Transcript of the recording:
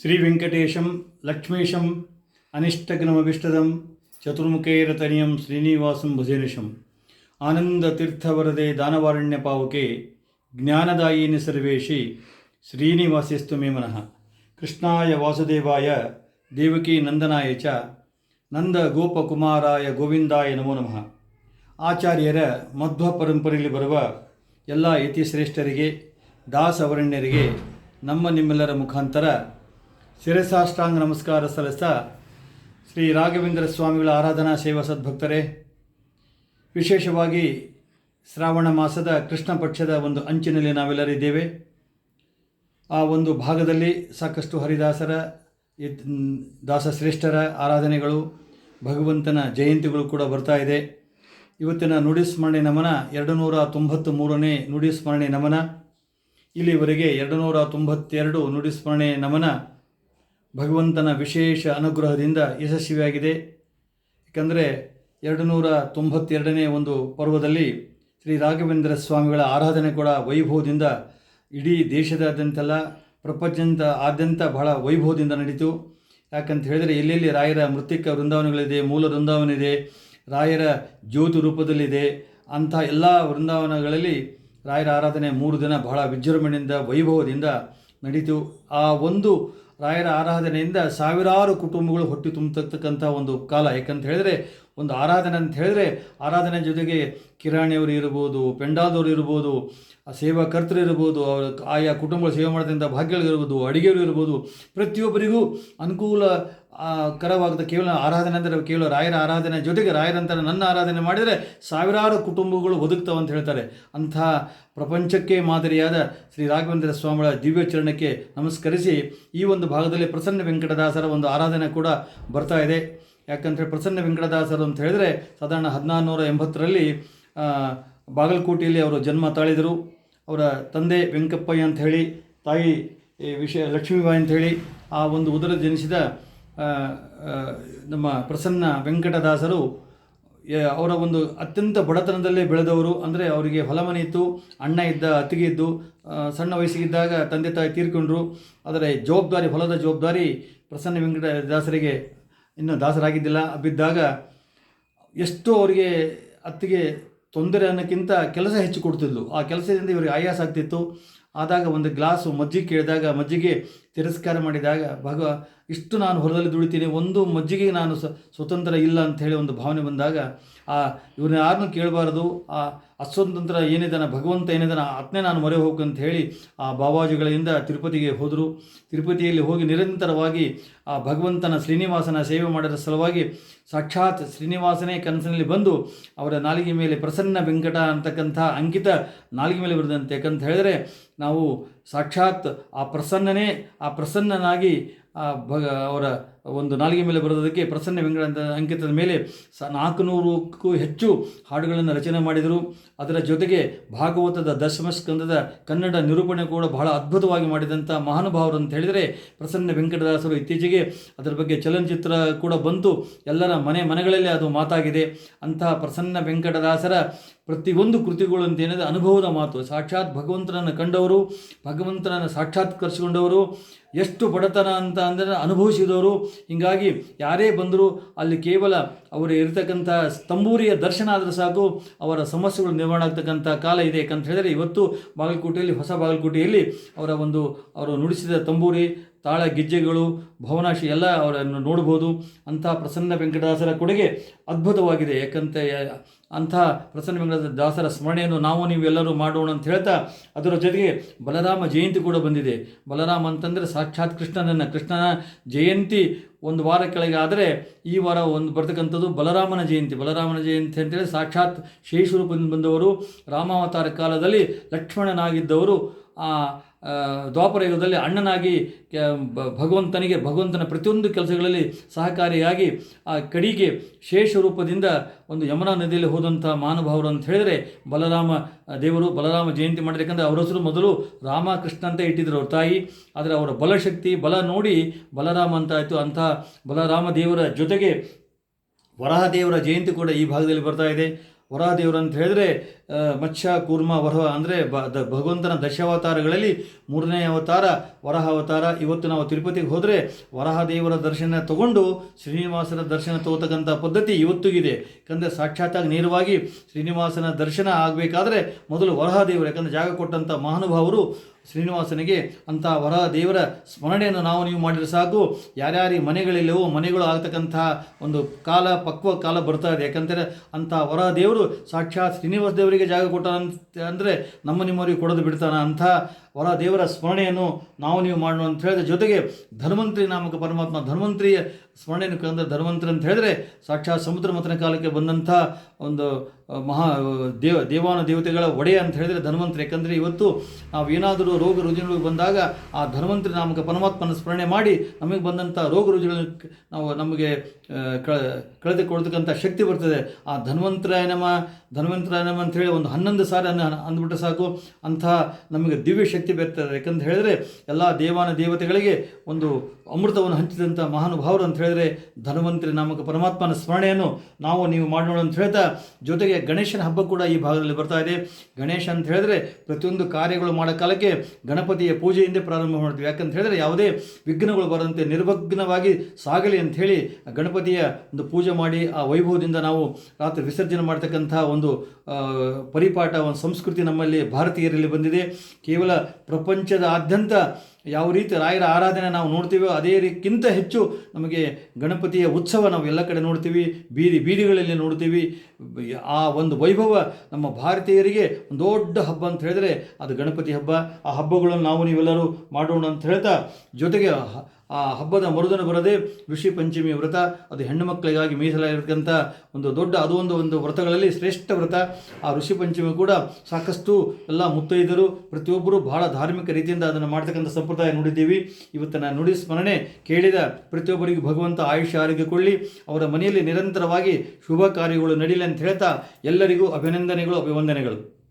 ಶ್ರೀ ವೆಂಕಟೇಶಂ ಲಕ್ಷ್ಮೀಶಂ, ಅನಿಷ್ಟಗ್ನಮಭಿಷ್ಟದಂ, ಚತುರ್ಮುಖೈರತನಿಯಂ, ಶ್ರೀನಿವಾಸಂ ಭಜನಿಶಂ. ಆನಂದ ತೀರ್ಥವರದೆ ದಾನವಾರಣ್ಯ ಪಾವಕೆ, ಜ್ಞಾನದಾಯಿನಿ ಸರ್ವೇಶಿ ಶ್ರೀನಿವಾಸಿಸ್ತು ಮೇ ಮನಃ. ಕೃಷ್ಣಾಯ ವಾಸುದೇವಾಯ, ದೇವಕಿ ನಂದನಾಯ ಚ, ನಂದ ಗೋಪಕುಮಾರಾಯ ಗೋವಿಂದಾಯ ನಮೋ ನಮಃ. ಆಚಾರ್ಯರ ಮಧ್ವ ಪರಂಪರೆಯಲ್ಲಿ ಬರುವ ಎಲ್ಲ ಯತಿಶ್ರೇಷ್ಠರಿಗೆ, ದಾಸವರಣ್ಯರಿಗೆ, ನಮ್ಮ ನಿಮ್ಮೆಲ್ಲರ ಮುಖಾಂತರ ಶಿರಸಾಷ್ಟಾಂಗ ನಮಸ್ಕಾರ ಸಲ್ಲಿಸ್ತಾ ಶ್ರೀ ರಾಘವೇಂದ್ರ ಸ್ವಾಮಿಗಳ ಆರಾಧನಾ ಸೇವಾ ಸದ್ಭಕ್ತರೇ, ವಿಶೇಷವಾಗಿ ಶ್ರಾವಣ ಮಾಸದ ಕೃಷ್ಣ ಪಕ್ಷದ ಒಂದು ಅಂಚಿನಲ್ಲಿ ನಾವೆಲ್ಲರಿದ್ದೇವೆ ಆ ಒಂದು ಭಾಗದಲ್ಲಿ ಸಾಕಷ್ಟು ಹರಿದಾಸರ ದಾಸಶ್ರೇಷ್ಠರ ಆರಾಧನೆಗಳು, ಭಗವಂತನ ಜಯಂತಿಗಳು ಕೂಡ ಬರ್ತಾ ಇದೆ. ಇವತ್ತಿನ ನುಡಿಸ್ಮರಣೆ ನಮನ ಎರಡು ನೂರ ತೊಂಬತ್ತು ಮೂರನೇ ನುಡಿಸ್ಮರಣೆ ನಮನ. ಇಲ್ಲಿವರೆಗೆ ಎರಡು ನೂರ ತೊಂಬತ್ತೆರಡು ನುಡಿಸ್ಮರಣೆ ನಮನ. ಭಗವಂತನ ವಿಶೇಷ ಅನುಗ್ರಹದಿಂದ ಯಶಸ್ವಿಯಾಗಿದೆ. ಏಕೆಂದರೆ ಎರಡು ನೂರ ತೊಂಬತ್ತೆರಡನೇ ಒಂದು ಪರ್ವದಲ್ಲಿ ಶ್ರೀ ರಾಘವೇಂದ್ರ ಸ್ವಾಮಿಗಳ ಆರಾಧನೆ ಕೂಡ ವೈಭವದಿಂದ ಇಡೀ ದೇಶದಾದ್ಯಂತೆಲ್ಲ ಪ್ರಪಂಚದ ಆದ್ಯಂತ ಬಹಳ ವೈಭವದಿಂದ ನಡೀತು. ಯಾಕಂತ ಹೇಳಿದರೆ ಎಲ್ಲೆಲ್ಲಿ ರಾಯರ ಮೃತಿಕ ವೃಂದಾವನಗಳಿದೆ, ಮೂಲ ವೃಂದಾವನ ಇದೆ ರಾಯರ ಜ್ಯೋತಿ ರೂಪದಲ್ಲಿದೆ, ಅಂಥ ಎಲ್ಲ ವೃಂದಾವನಗಳಲ್ಲಿ ರಾಯರ ಆರಾಧನೆ ಮೂರು ದಿನ ಬಹಳ ವಿಜೃಂಭಣೆಯಿಂದ, ವೈಭವದಿಂದ ನಡೀತು. ಆ ಒಂದು ರಾಯರ ಆರಾಧನೆಯಿಂದ ಸಾವಿರಾರು ಕುಟುಂಬಗಳು ಹೊಟ್ಟೆ ತುಂಬತಕ್ಕಂಥ ಒಂದು ಕಾಲ. ಯಾಕಂತ ಹೇಳಿದ್ರೆ, ಒಂದು ಆರಾಧನೆ ಅಂತ ಹೇಳಿದ್ರೆ, ಆರಾಧನೆ ಜೊತೆಗೆ ಕಿರಾಣಿಯವರು ಇರ್ಬೋದು, ಪೆಂಡಾದವರು ಇರ್ಬೋದು, ಸೇವಾಕರ್ತರು ಇರ್ಬೋದು, ಅವರ ಆಯಾ ಕುಟುಂಬಗಳು ಸೇವೆ ಮಾಡೋದ್ರಿಂದ ಭಾಗ್ಯಗಳು ಇರ್ಬೋದು ಅಡಿಗೆರು ಇರ್ಬೋದು, ಪ್ರತಿಯೊಬ್ಬರಿಗೂ ಅನುಕೂಲ ಕರವಾಗದ ಕೇವಲ ಆರಾಧನೆ ಅಂದರೆ ಕೇವಲ ರಾಯರ ಆರಾಧನೆ ಜೊತೆಗೆ ರಾಯರಂತ ನನ್ನ ಆರಾಧನೆ ಮಾಡಿದರೆ ಸಾವಿರಾರು ಕುಟುಂಬಗಳು ಬದುಕ್ತವೆ ಅಂತ ಹೇಳ್ತಾರೆ. ಅಂಥ ಪ್ರಪಂಚಕ್ಕೆ ಮಾದರಿಯಾದ ಶ್ರೀ ರಾಘವೇಂದ್ರ ಸ್ವಾಮಿಗಳ ದಿವ್ಯಚರಣಕ್ಕೆ ನಮಸ್ಕರಿಸಿ ಈ ಒಂದು ಭಾಗದಲ್ಲಿ ಪ್ರಸನ್ನ ವೆಂಕಟದಾಸರ ಒಂದು ಆರಾಧನೆ ಕೂಡ ಬರ್ತಾ ಇದೆ. ಯಾಕಂದರೆ ಪ್ರಸನ್ನ ವೆಂಕಟದಾಸರು ಅಂತ ಹೇಳಿದರೆ ಸಾಧಾರಣ ಹದಿನಾರು ನೂರ ಎಂಬತ್ತರಲ್ಲಿ ಬಾಗಲಕೋಟೆಯಲ್ಲಿ ಅವರು ಜನ್ಮ ತಾಳಿದರು. ಅವರ ತಂದೆ ವೆಂಕಪ್ಪಯ್ಯ ಅಂತ ಹೇಳಿ, ತಾಯಿ ವಿಷಯ ಲಕ್ಷ್ಮೀಬಾಯಿ ಅಂತ ಹೇಳಿ ಆ ಒಂದು ಉದರ ಜನಿಸಿದ ನಮ್ಮ ಪ್ರಸನ್ನ ವೆಂಕಟದಾಸರು ಅವರ ಒಂದು ಅತ್ಯಂತ ಬಡತನದಲ್ಲೇ ಬೆಳೆದವರು. ಅಂದರೆ ಅವರಿಗೆ ಹೊಲಮನೆ ಇತ್ತು, ಅಣ್ಣ ಇದ್ದ ಅತ್ತಿಗೆ ಇದ್ದು ಸಣ್ಣ ವಯಸ್ಸಿಗಿದ್ದಾಗ ತಂದೆ ತಾಯಿ ತೀರ್ಕೊಂಡ್ರು. ಆದರೆ ಜವಾಬ್ದಾರಿ, ಹೊಲದ ಜವಾಬ್ದಾರಿ ಪ್ರಸನ್ನ ವೆಂಕಟದಾಸರಿಗೆ ಇನ್ನೂ ದಾಸರಾಗಿದ್ದಿಲ್ಲ. ಬಿದ್ದಾಗ ಎಷ್ಟು ಅವರಿಗೆ ಅತ್ತಿಗೆ ತೊಂದರೆ ಅನ್ನೋಕ್ಕಿಂತ ಕೆಲಸ ಹೆಚ್ಚು ಕೊಡ್ತಿದ್ಲು. ಆ ಕೆಲಸದಿಂದ ಇವರಿಗೆ ಆಯಾಸ ಆಗ್ತಿತ್ತು. ಆದಾಗ ಒಂದು ಗ್ಲಾಸು ಮಜ್ಜಿಗೆ ಕೇಳಿದಾಗ ಮಜ್ಜಿಗೆ ತಿರಸ್ಕಾರ ಮಾಡಿದಾಗ ಭಗವ, ಇಷ್ಟು ನಾನು ಹೊಲದಲ್ಲಿ ದುಡಿತೀನಿ, ಒಂದು ಮಜ್ಜಿಗೆ ನಾನು ಸ್ವತಂತ್ರ ಇಲ್ಲ ಅಂತ ಹೇಳಿ ಒಂದು ಭಾವನೆ ಬಂದಾಗ, ಆ, ಇವ್ರನ್ನ ಯಾರನ್ನು ಕೇಳಬಾರದು, ಆ, ಅಸ್ವತಂತ್ರ ಏನಿದಾನ, ಭಗವಂತ ಏನಿದಾನ ಆತ್ನೇ ನಾನು ಮೊರೆ ಹೋಗು ಅಂತ ಹೇಳಿ, ಆ, ಬಾಬಾಜಿಗಳಿಂದ ತಿರುಪತಿಗೆ ಹೋದರು. ತಿರುಪತಿಯಲ್ಲಿ ಹೋಗಿ ನಿರಂತರವಾಗಿ, ಆ, ಭಗವಂತನ ಶ್ರೀನಿವಾಸನ ಸೇವೆ ಮಾಡಿದ ಸಲುವಾಗಿ ಸಾಕ್ಷಾತ್ ಶ್ರೀನಿವಾಸನೇ ಕನಸಿನಲ್ಲಿ ಬಂದು ಅವರ ನಾಲಿಗೆ ಮೇಲೆ ಪ್ರಸನ್ನ ವೆಂಕಟ ಅಂತಕ್ಕಂಥ ಅಂಕಿತ ನಾಲಿಗೆ ಮೇಲೆ ಬರೆದಂತೆ. ಯಾಕಂತ ಹೇಳಿದ್ರೆ, ನಾವು ಸಾಕ್ಷಾತ್ ಆ ಪ್ರಸನ್ನನೇ, ಆ ಪ್ರಸನ್ನನಾಗಿ ಭಗ ಅವರ ಒಂದು ನಾಲಿಗೆ ಮೇಲೆ ಬರೋದಕ್ಕೆ ಪ್ರಸನ್ನ ವೆಂಕಟ ಅಂಕಿತದ ಮೇಲೆ ಸ, ನಾಲ್ಕುನೂರಕ್ಕೂ ಹೆಚ್ಚು ಹಾಡುಗಳನ್ನು ರಚನೆ ಮಾಡಿದರು. ಅದರ ಜೊತೆಗೆ ಭಾಗವತದ ದಶಮಸ್ಕಂದದ ಕನ್ನಡ ನಿರೂಪಣೆ ಕೂಡ ಬಹಳ ಅದ್ಭುತವಾಗಿ ಮಾಡಿದಂಥ ಮಹಾನುಭಾವರು ಅಂತ ಹೇಳಿದರೆ ಪ್ರಸನ್ನ ವೆಂಕಟದಾಸರು ಇತ್ತೀಚೆಗೆ ಅದರ ಬಗ್ಗೆ ಚಲನಚಿತ್ರ ಕೂಡ ಬಂತು. ಎಲ್ಲರ ಮನೆ ಮನೆಗಳಲ್ಲಿ ಅದು ಮಾತಾಗಿದೆ. ಅಂತಹ ಪ್ರಸನ್ನ ವೆಂಕಟದಾಸರ ಪ್ರತಿಯೊಂದು ಕೃತಿಗಳು ಅಂತ ಏನಿದೆ? ಅನುಭವದ ಮಾತು. ಸಾಕ್ಷಾತ್ ಭಗವಂತನನ್ನು ಕಂಡವರು, ಭಗವಂತನನ್ನು ಸಾಕ್ಷಾತ್ಕರಿಸಿಕೊಂಡವರು, ಎಷ್ಟು ಬಡತನ ಅಂತ ಅಂದರೆ ಅನುಭವಿಸಿದವರು. ಹೀಗಾಗಿ ಯಾರೇ ಬಂದರೂ ಅಲ್ಲಿ ಕೇವಲ ಅವರು ಇರತಕ್ಕಂಥ ತಂಬೂರಿಯ ದರ್ಶನ ಆದರೆ ಸಾಕು, ಅವರ ಸಮಸ್ಯೆಗಳು ನಿರ್ಮಾಣ ಆಗ್ತಕ್ಕಂಥ ಕಾಲ ಇದೆ ಯಾಕಂತ ಹೇಳಿದರೆ ಇವತ್ತು ಬಾಗಲಕೋಟೆಯಲ್ಲಿ, ಹೊಸ ಬಾಗಲಕೋಟೆಯಲ್ಲಿ ಅವರ ಒಂದು, ಅವರು ನುಡಿಸಿದ ತಂಬೂರಿ ತಾಳ ಗಿಜ್ಜೆಗಳು ಭವನಾಶಿ ಎಲ್ಲ ಅವರನ್ನು ನೋಡ್ಬೋದು. ಅಂಥ ಪ್ರಸನ್ನ ವೆಂಕಟದಾಸರ ಕೊಡುಗೆ ಅದ್ಭುತವಾಗಿದೆ. ಯಾಕಂತ ಅಂತಹ ಪ್ರಸನ್ನ ವೆಂಕಟ ದಾಸರ ಸ್ಮರಣೆಯನ್ನು ನಾವು ನೀವೆಲ್ಲರೂ ಮಾಡೋಣ ಅಂತ ಹೇಳ್ತಾ ಅದರ ಜೊತೆಗೆ ಬಲರಾಮ ಜಯಂತಿ ಕೂಡ ಬಂದಿದೆ. ಬಲರಾಮ ಅಂತಂದರೆ ಸಾಕ್ಷಾತ್ ಕೃಷ್ಣನನ್ನು. ಕೃಷ್ಣನ ಜಯಂತಿ ಒಂದು ವಾರ ಕೆಳಗೆ ಆದರೆ ಈ ವಾರ ಒಂದು ಬರ್ತಕ್ಕಂಥದ್ದು ಬಲರಾಮನ ಜಯಂತಿ. ಬಲರಾಮನ ಜಯಂತಿ ಅಂತೇಳಿ ಸಾಕ್ಷಾತ್ ಶೇಷರೂಪದಿಂದ ಬಂದವರು. ರಾಮಾವತಾರ ಕಾಲದಲ್ಲಿ ಲಕ್ಷ್ಮಣನಾಗಿದ್ದವರು. ಆ, ದ್ವಾಪರ ಯುಗದಲ್ಲಿ ಅಣ್ಣನಾಗಿ ಭಗವಂತನಿಗೆ, ಭಗವಂತನ ಪ್ರತಿಯೊಂದು ಕೆಲಸಗಳಲ್ಲಿ ಸಹಕಾರಿಯಾಗಿ, ಆ ಕಡಿಗೆ ಶೇಷ ರೂಪದಿಂದ ಒಂದು ಯಮುನಾ ನದಿಯಲ್ಲಿ ಹೋದಂಥ ಮಹಾನುಭಾವರು ಅಂತ ಹೇಳಿದರೆ ಬಲರಾಮ ದೇವರು ಬಲರಾಮ ಜಯಂತಿ ಮಾಡಬೇಕಂದ್ರೆ ಅವರ ಹೆಸರು ಮೊದಲು ರಾಮಕೃಷ್ಣ ಅಂತ ಇಟ್ಟಿದ್ದರು ಅವ್ರ ತಾಯಿ. ಆದರೆ ಅವರ ಬಲಶಕ್ತಿ, ಬಲ ನೋಡಿ ಬಲರಾಮ ಅಂತ ಆಯಿತು. ಅಂಥ ಬಲರಾಮ ದೇವರ ಜೊತೆಗೆ ವರಾಹ ದೇವರ ಜಯಂತಿ ಕೂಡ ಈ ಭಾಗದಲ್ಲಿ ಬರ್ತಾ ಇದೆ. ವರಾಹದೇವರು ಅಂತ ಹೇಳಿದ್ರೆ ಮತ್ಸ್ಯ, ಕೂರ್ಮ, ವರಹ ಅಂದರೆ ಬ, ದ, ಭಗವಂತನ ದಶಾವತಾರಗಳಲ್ಲಿ ಮೂರನೇ ಅವತಾರ, ವರಹ ಅವತಾರ. ಇವತ್ತು ನಾವು ತಿರುಪತಿಗೆ ಹೋದರೆ ವರಹದೇವರ ದರ್ಶನ ತಗೊಂಡು ಶ್ರೀನಿವಾಸನ ದರ್ಶನ ತಗೋತಕ್ಕಂಥ ಪದ್ಧತಿ ಇವತ್ತಿಗಿದೆ ಯಾಕಂದರೆ ಸಾಕ್ಷಾತ್ತಾಗಿ ನೇರವಾಗಿ ಶ್ರೀನಿವಾಸನ ದರ್ಶನ ಆಗಬೇಕಾದ್ರೆ ಮೊದಲು ವರಹದೇವರು, ಯಾಕಂದರೆ ಜಾಗ ಕೊಟ್ಟಂಥ ಮಹಾನುಭಾವರು ಶ್ರೀನಿವಾಸನಿಗೆ ಅಂಥ ವರ ದೇವರ ಸ್ಮರಣೆಯನ್ನು ನಾವು ನೀವು ಮಾಡಿದರೆ ಸಾಕು. ಯಾರ್ಯಾರಿ ಮನೆಗಳಿಲ್ಲವೋ, ಮನೆಗಳು ಆಗ್ತಕ್ಕಂತಹ ಒಂದು ಕಾಲ, ಪಕ್ವ ಕಾಲ ಬರ್ತಾ ಇದೆ. ಯಾಕಂದರೆ ಅಂಥ ವರ ದೇವರು ಸಾಕ್ಷಾತ್ ಶ್ರೀನಿವಾಸ ದೇವರಿಗೆ ಜಾಗ ಕೊಟ್ಟ ಅಂದರೆ ನಮ್ಮ ನಿಮ್ಮವರಿಗೆ ಕೊಡೋದು ಬಿಡ್ತಾನೆ ಅಂಥ ವರ ದೇವರ ಸ್ಮರಣೆಯನ್ನು ನಾವು ನೀವು ಮಾಡೋಣ ಅಂತ ಹೇಳಿದ ಜೊತೆಗೆ ಧನ್ವಂತರಿ ನಾಮಕ ಪರಮಾತ್ಮ ಧನ್ವಂತರಿಯ ಸ್ಮರಣೆಯನ್ನು ಕಂದ್ರೆ ಧನ್ವಂತರಿ ಅಂತ ಹೇಳಿದ್ರೆ ಸಾಕ್ಷಾತ್ ಸಮುದ್ರ ಮಥನ ಕಾಲಕ್ಕೆ ಬಂದಂಥ ಒಂದು ಮಹಾ ದೇವ, ದೇವಾನ ದೇವತೆಗಳ ಒಡೆಯ ಅಂತ ಹೇಳಿದರೆ ಧನ್ವಂತರಿ. ಯಾಕಂದರೆ ಇವತ್ತು ನಾವು ಏನಾದರೂ ರೋಗ ರುಜಿನಗಳು ಬಂದಾಗ ಆ ಧನ್ವಂತರಿ ನಾಮಕ ಪರಮಾತ್ಮನ ಸ್ಮರಣೆ ಮಾಡಿ ನಮಗೆ ಬಂದಂಥ ರೋಗ ರುಜಿನ ನಾವು ನಮಗೆ ಕಳೆದುಕೊಳ್ತಕ್ಕಂಥ ಶಕ್ತಿ ಬರ್ತದೆ. ಆ ಧನ್ವಂತರಾಯ ನಮ ಧನ್ವಂತರಾಯ ನಮ ಅಂತ ಹೇಳಿ ಒಂದು ಹನ್ನೊಂದು ಸಾರಿ ಅನ್ನ ಅಂದ್ಬಿಟ್ರೆ ಸಾಕು. ಅಂಥ ನಮಗೆ ದಿವ್ಯ ಶಕ್ತಿ ಬರ್ತದೆ. ಯಾಕಂತ ಹೇಳಿದ್ರೆ ಎಲ್ಲ ದೇವಾನ ದೇವತೆಗಳಿಗೆ ಒಂದು ಅಮೃತವನ್ನು ಹಂಚಿದಂಥ ಮಹಾನುಭಾವರು ಅಂತ ಹೇಳಿದ್ರೆ ಧನ್ವಂತರಿ ನಾಮಕ ಪರಮಾತ್ಮನ ಸ್ಮರಣೆಯನ್ನು ನಾವು ನೀವು ಮಾಡೋಣ ಅಂತ ಹೇಳ್ತಾ, ಜೊತೆಗೆ ಗಣೇಶನ ಹಬ್ಬ ಕೂಡ ಈ ಭಾಗದಲ್ಲಿ ಬರ್ತಾ ಇದೆ. ಗಣೇಶ ಅಂತ ಹೇಳಿದ್ರೆ ಪ್ರತಿಯೊಂದು ಕಾರ್ಯಗಳು ಮಾಡೋ ಕಾಲಕ್ಕೆ ಗಣಪತಿಯ ಪೂಜೆಯಿಂದ ಪ್ರಾರಂಭ ಮಾಡ್ತೀವಿ. ಯಾಕಂತ ಹೇಳಿದ್ರೆ ಯಾವುದೇ ವಿಘ್ನಗಳು ಬರದಂತೆ ನಿರ್ವಿಘ್ನವಾಗಿ ಸಾಗಲಿ ಅಂತ ಹೇಳಿ ಗಣಪತಿಯ ಒಂದು ಪೂಜೆ ಮಾಡಿ ಆ ವೈಭವದಿಂದ ನಾವು ರಾತ್ರಿ ವಿಸರ್ಜನೆ ಮಾಡ್ತಕ್ಕಂಥ ಒಂದು ಪರಿಪಾಠ, ಒಂದು ಸಂಸ್ಕೃತಿ ನಮ್ಮಲ್ಲಿ ಭಾರತೀಯರಲ್ಲಿ ಬಂದಿದೆ. ಕೇವಲ ಪ್ರಪಂಚದಾದ್ಯಂತ ಯಾವ ರೀತಿ ರಾಯರ ಆರಾಧನೆ ನಾವು ನೋಡ್ತೀವೋ ಅದೇ ರೀತಿಗಿಂತ ಹೆಚ್ಚು ನಮಗೆ ಗಣಪತಿಯ ಉತ್ಸವ ನಾವು ಎಲ್ಲ ಕಡೆ ನೋಡ್ತೀವಿ, ಬೀದಿ ಬೀದಿಗಳಲ್ಲಿ ನೋಡ್ತೀವಿ. ಆ ಒಂದು ವೈಭವ ನಮ್ಮ ಭಾರತೀಯರಿಗೆ ಒಂದು ದೊಡ್ಡ ಹಬ್ಬ ಅಂತ ಹೇಳಿದ್ರೆ ಅದು ಗಣಪತಿ ಹಬ್ಬ. ಆ ಹಬ್ಬಗಳನ್ನು ನಾವು ನೀವೆಲ್ಲರೂ ಮಾಡೋಣ ಅಂತ ಹೇಳ್ತಾ ಜೊತೆಗೆ ಆ ಹಬ್ಬದ ಮರುದನ ಬರದೆ ಋಷಿ ಪಂಚಮಿ ವ್ರತ. ಅದು ಹೆಣ್ಣು ಮಕ್ಕಳಿಗಾಗಿ ಮೀಸಲಾಗಿರ್ತಕ್ಕಂಥ ಒಂದು ದೊಡ್ಡ, ಅದು ಒಂದು ಒಂದು ವ್ರತಗಳಲ್ಲಿ ಶ್ರೇಷ್ಠ ವ್ರತ. ಆ ಋಷಿ ಪಂಚಮಿ ಕೂಡ ಸಾಕಷ್ಟು ಎಲ್ಲ ಮುತ್ತೈದರು ಪ್ರತಿಯೊಬ್ಬರು ಬಹಳ ಧಾರ್ಮಿಕ ರೀತಿಯಿಂದ ಅದನ್ನು ಮಾಡ್ತಕ್ಕಂಥ ಸಂಪ್ರದಾಯ ನೋಡಿದ್ದೀವಿ. ಇವತ್ತಿನ ನುಡಿ ಸ್ಮರಣೆ ಕೇಳಿದ ಪ್ರತಿಯೊಬ್ಬರಿಗೂ ಭಗವಂತ ಆಯುಷ್ಯ ಆರೋಗ್ಯ ಕೊಳ್ಳಿ ಅವರ ಮನೆಯಲ್ಲಿ ನಿರಂತರವಾಗಿ ಶುಭ ಕಾರ್ಯಗಳು ನಡೀಲಿ ಅಂತ ಹೇಳ್ತಾ ಎಲ್ಲರಿಗೂ ಅಭಿನಂದನೆಗಳು, ಅಭಿವಂದನೆಗಳು.